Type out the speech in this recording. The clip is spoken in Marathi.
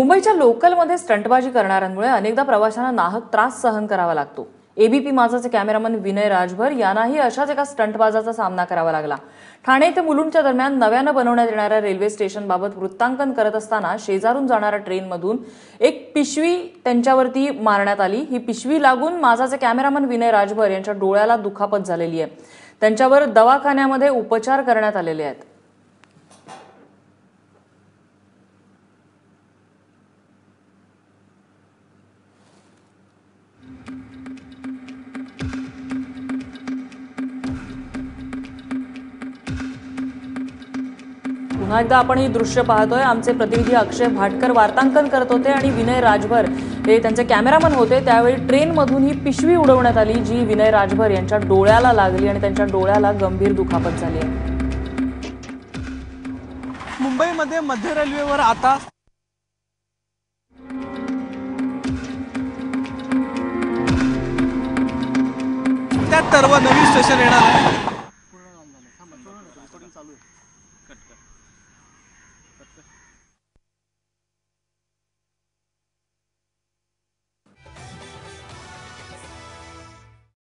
मुंबईच्या लोकलमध्ये स्टंटबाजी करणाऱ्यांमुळे अनेकदा प्रवाशांना नाहक त्रास सहन करावा लागतो. एबीपी माझाचे कॅमेरामन विनय राजभर यांनाही अशाच एका स्टंटबाजाचा सामना करावा लागला. ठाणे ते मुलुंडच्या दरम्यान नव्यानं बनवण्यात येणाऱ्या रेल्वे स्टेशनबाबत वृत्तांकन करत असताना शेजारून जाणाऱ्या ट्रेनमधून एक पिशवी त्यांच्यावरती मारण्यात आली. ही पिशवी लागून माझाचे कॅमेरामन विनय राजभर यांच्या डोळ्याला दुखापत झालेली आहे. त्यांच्यावर दवाखान्यामध्ये उपचार करण्यात आलेले आहेत. पुन्हा एकदा आपण ही दृश्य पाहतोय. आमचे प्रतिनिधी अक्षय भाटकर वार्तांकन करत होते आणि विनय राजभर हे त्यांचे कॅमेरामन होते. त्यावेळी ट्रेनमधून ही पिशवी उडवण्यात आली जी विनय राजभर यांच्या डोळ्याला लागली आणि त्यांच्या डोळ्याला गंभीर दुखापत झाली. आहे मुंबईमध्ये मध्य रेल्वेवर आता त्यात तरवा नवीन स्टेशन येणार आहे. Perfect.